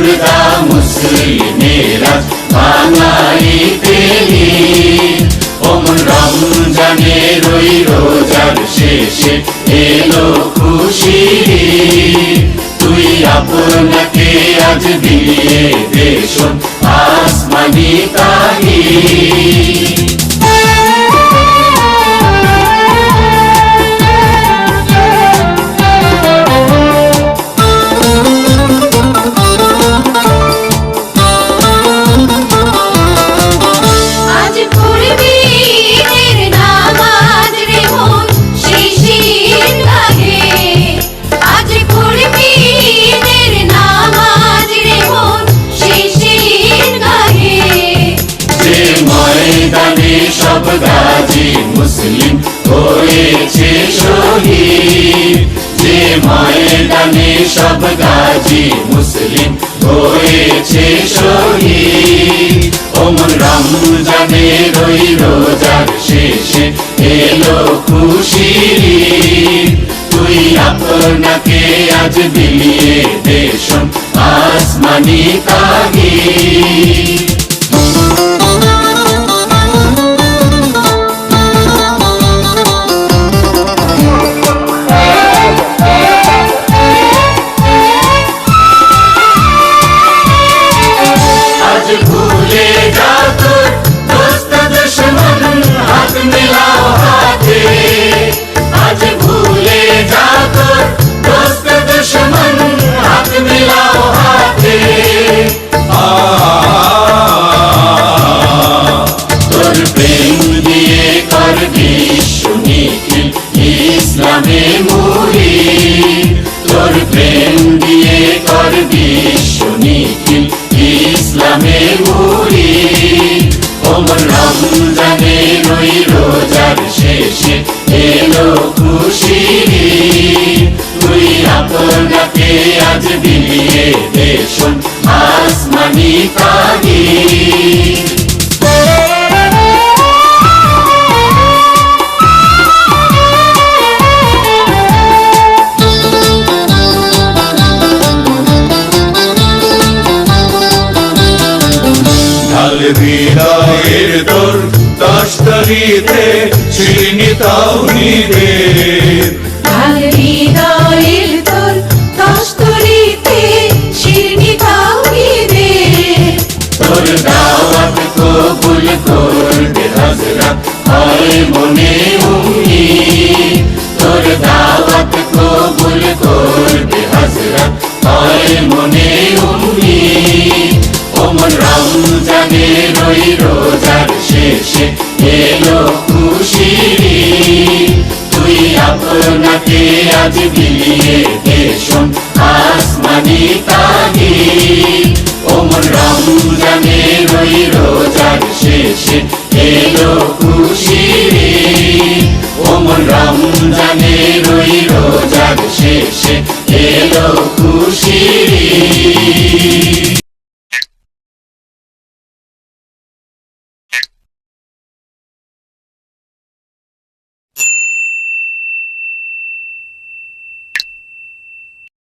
মুর্দা মুসলিমেরা ভাঙাইতে নি ওমন রমজানে রই রোজার শেষে এলো খুশি তুই আপনাকে আজ দিয়ে দেশ আসমানি তাহি সব গাজী মুসলিম হয়েছে শহীদ। যে ময়দানে সব গাজী মুসলিম হয়েছে শহীদ। ওমন রমজানে রই রোজার শেষে এলো খুশি। তুই আপনাকে আজ বিলিয়ে দেশন আসমানি তাগি তোর প্রেম দিয়ে কর বিশ্ব নিখিল ইসলামে মুড়ি তোর প্রেম দিয়ে কর বিশ্ব নিখিল ইসলামে মুড়ি ওমর রমজানে রই রোজার শেষে এলো খুশি তুই আপনাকে আজ বিলিয়ে দেশন দশতরিতে চিনি তোর দাওয়াত কবুল করবে হযরত হয় মনে উম্মি তোর দাওয়াত কবুল করবে হযরত হয় মনে আজ বিলিয়ে দে শোন আসমানি তাগি ওমন রমজানের ওই রোজার